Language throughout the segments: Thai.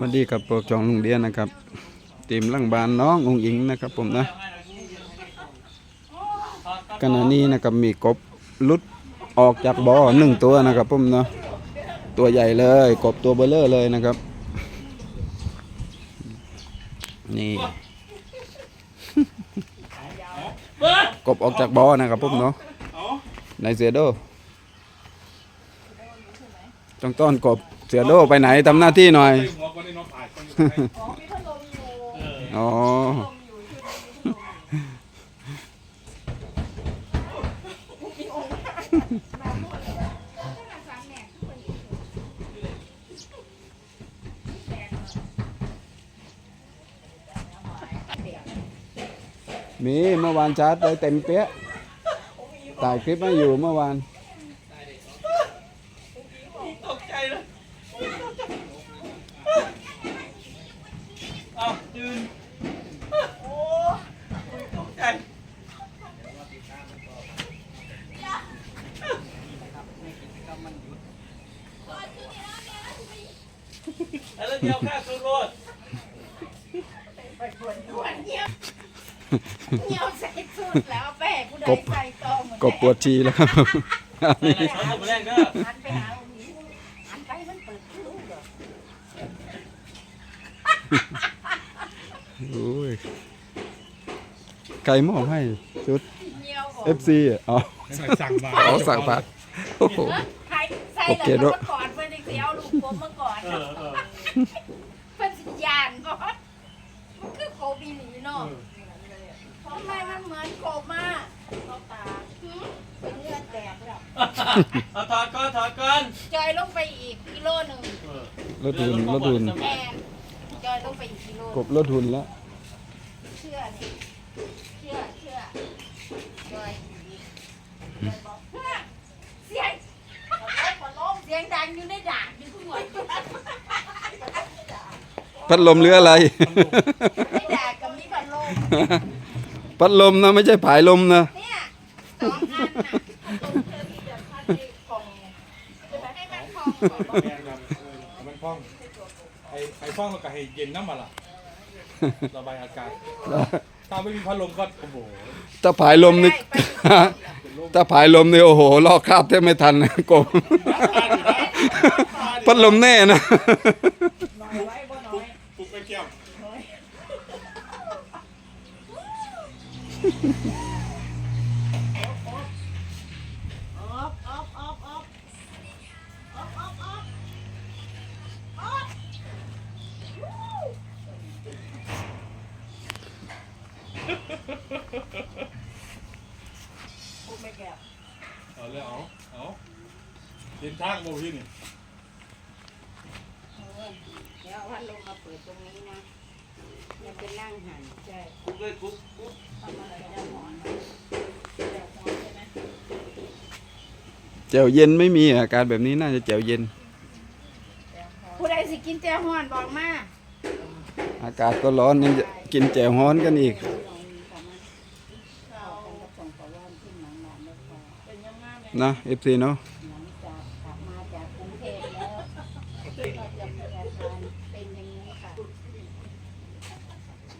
วัสดีกับโปรจองลุงเดียนนะครับทีมลังบานน้ององอิงนะครับผมนะขณะนี้นะครับมีกบลุดออกจากบ่อหนึ่งตัวนะครับผมเนาะตัวใหญ่เลยกบตัวเบลเลอร์เลยนะครับ นี่กบออกจากบ่อนะครับผมเนาะในเสือโดต้องต้อนกบ เสือโดไปไหนทำหน้าที่หน่อย หัวคนนี้น้องถ่ายคนนี้อ๋อมีพัดลมอยู่อ๋อ พัดลมอยู่ชุดนี้มีพัดลมมีองค์แบบหมดเลยตั้งแต่สามแหน่งทุกคนอยู่แตกเหรอมีเมื่อวานชาร์จได้เต็มเปี้ยถ่ายคลิปมาอยู่เมื่อวาน ตกใจเลยเอายืนโอ้ตกใจ แล้วเดียวค่าสูรถด่วนเหี่ยวเหี่ยวใส่สุดแล้วแป้กูได้ใส่ตองหมดกบปวดชีแล้วครับใส่ในช้อนผมแรกเด้อหันไปหาองค์นี้หันไปมันเปิดลูกเหรอโอ้ยใครมอบให้ชุด เหี่ยวออก FC อะอ๋อ สั่งบาเขาสั่งพัดโอ้โหใครใส่ โอเคแล้วด้วยเมื่อก่อนเพื่อนเสียวลูกผมเมื่อก่อนเออเออ เพื่อนสิยานก่อนมันคือโคบีหลีเนาะทำไมมันเหมือนโคมากเข้าตาหืมเป็นเลือดแตกแล้วเอาถอดก่อนถอดก่อนจอยลงไปอีกกิโลหนึ่งเออรถทุนรถทุนแอนจอยลงไปอีกกิโลกบรถทุนแล้วเชื่อนี่เชื่อเชื่อจอยจอยบอกเฮ้ยเสียงเสียงดังอยู่ในด่านอยู่ทุกหน่วย พัดลมหรืออะไรในด่านกับมีพัดลมพัดลมนะไม่ใช่ผายลมนะ เนี่ยสองอันน่ะพัดลมเธอมีแต่พัดในกล่องจะให้มันพองก่อนแมนครับเออเอามันฟ้องไอ้ไอ้ฟ้องมันก็ให้เย็นน้ำมาล่ะ ระบายอากาศ ถ้าไม่มีพัดลมก็โอ้โหถ้าผายลมนี่ ถ้าผายลมนี่โอ้โห ลอกคราบแทบไม่ทันนะกบพัดลมแน่นะ เอาเลยเอาเอาเดินทางโมพี่นี่ เดี๋ยวเอาพัดลมมาเปิดตรงนี้นะ นั่งหันใช่กุ๊กเลยกุ๊กกุ๊กทำอะไรจะหอนจะหอนใช่ไหมแจวเย็นไม่มีอาการแบบนี้น่าจะแจวเย็น ผู้ใดสิกินแจ่วหอนบอกมาอากาศก็ร้อนยังจะกินแจวฮ้อนกันอีกเป็นยังไงแม่นะเอฟซีเนาะ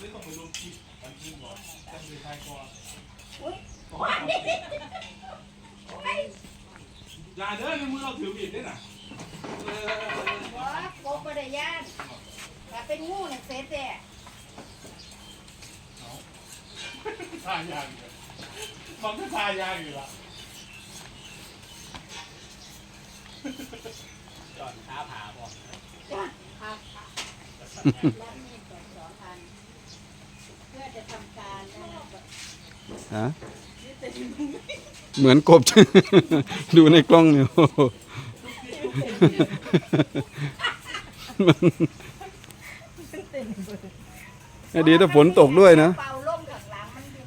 เลยต้องไปลงคลิปกันทีก่อนจะคือใครก่อนอุ้ยห่อนดิอย่าเด้อในมือเราถือมีดด้วยนะเออว้าโกบระยานแต่เป็นงูเนี่ยเสร็จแต่ทายางอยู่มันก็ทายางอยู่ละจอดขาผาบอกจ้ะค่ะรับมีดก่อนสองพันเพื่อ จะทำการนะฮะเหมือนกบ ดูในกล้องเนี่ยโอ้โหให้ดีถ้าฝนตกด้วยนะ เป่าลมข้างหลังมันดู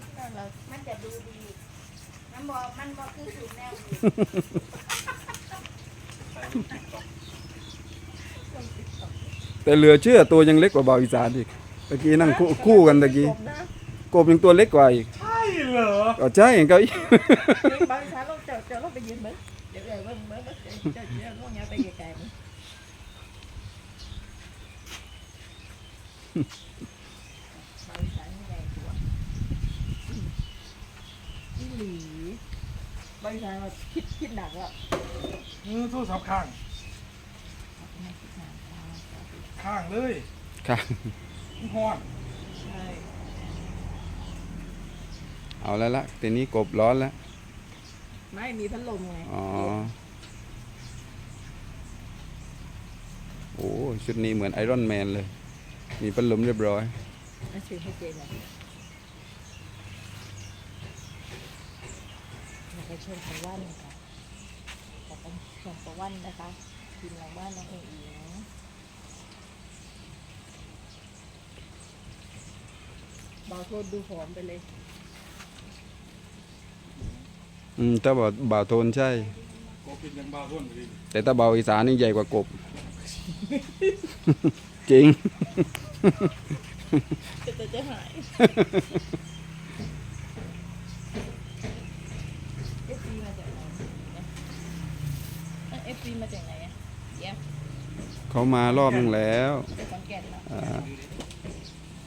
มันจะดูดี มันบอกมันบอกคือสูตรแนวดีแต่เหลือเชื่อตัวยังเล็กกว่าเบาอีสานอีก ตะกี้นั่งคู่คู่กันตะกี้กบนะกบยังตัวเล็กกว่าอีกใช่เหรอก็ใช่เก็อีนี่บางช้าลงเจ้าเจ้าลงไปยืนเบิ้งเดี๋ยวเดี๋ยวเบิ้งเบิ้งเบิ้งเจ้าเจ้าลงเนี้ยไปไกลๆมึงบางช้าไม่ได้ตัวอีหลีบางช้าเราคิดคิดหนักแล้วเออโทรศัพท์ข้างข้างเลยค่ะมั นฮ้อนใช่เอาแล้วละทีนี้กบร้อนแล้ว ไม่มีพัดลมไงอ๋อ โอ้ชุดนี้เหมือนไอรอนแมนเลย มีพัดลมเรียบร้อยเอาชื่อให้เจนหน่อยอยากไปชมประวันค่ะอยากไปชมประวันนะคะทีมหลังบ้านน้องเองอิง บอโทษดูผอมไปเลย อืมถ้าบ่าบ่าวโทนใช่ ก็กินยังบ้าท้นเลยแต่ถ้าเบาอีสานนี่ใหญ่กว่ากบ จริง จะจะจะหายเอฟซีมาจากไหนเอฟซีมาจากไหนอะเยี่ยมเขามารอบนึงแล้วจากขอนแก่นเหรออ่า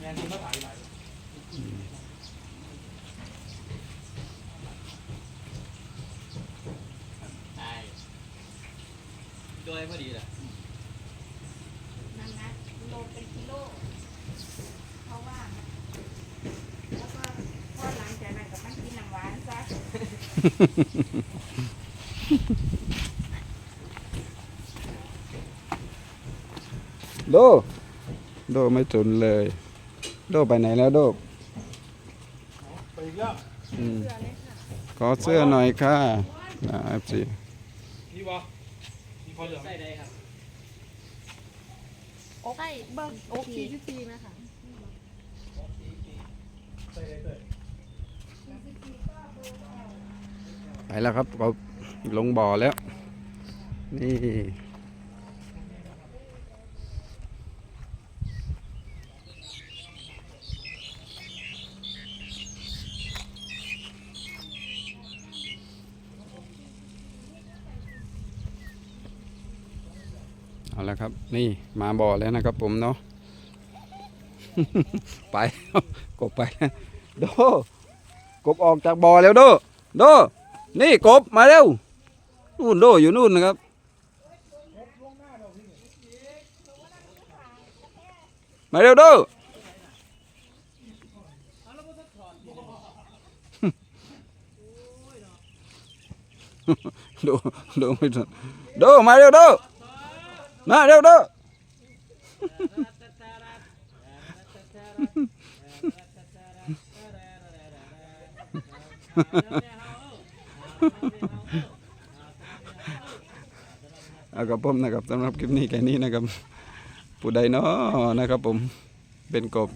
แมนนี่มาถ่ายไหนใช่ โดยพอดีแหละนั่นนะโลเป็นกิโล เพราะว่า แล้วก็พอหลังจากนั้นก็มันกินน้ำหวานซะโด โดไม่สนเลย โดไปไหนแล้วโดไปอีกแล้วอืมขอเสื้อหน่อยค่ะนะเอฟซีนี่วะนี่ พอเหลืองใส่ได้ครับใช่เบิ้งโอเคที่ซีไหมคะใส่ได้เลยไปแล้วครับเขาลงบ่อแล้ว นี่ เอาละครับ นี่มาบ่อแล้วนะครับผมเนาะไปกบไปโดกบออกจากบ่อแล้วโดโดนี่กบมาเร็วนู่นโดอยู่นู่นนะครับมาเร็วโดดโดไม่ทันโดมาเร็วโด มาเร็วโดเอากับผมนะครับสำหรับคลิปนี้แค่นี้นะครับ ผู้ใดเนาะนะครับผมเป็นกบ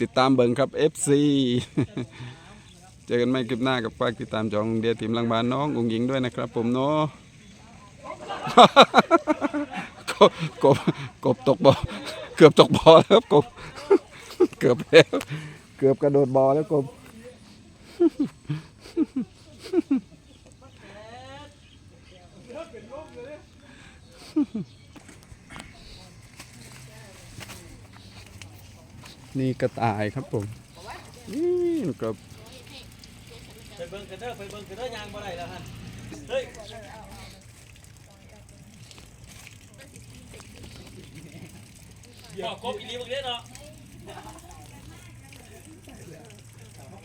ติดตามเบิ่งครับ FC เจอกันใหม่คลิปหน้ากับฝากติดตามจองเดียทีมลังบานน้ององหญิงด้วยนะครับผมเนาะ กบกบกบตกบ่อเกือบตกบ่อแล้วครับกบ เกือบแล้วเกือบกระโดดบ่อแล้วกบนี่กระต่ายครับผมนี่ครับไปเบิ้งกันเด้อไปเบิ้งกันเด้อยางบ่ได้แล้วฮะเฮ้ย บอกกบอีหลีมึงเล่นเนาะ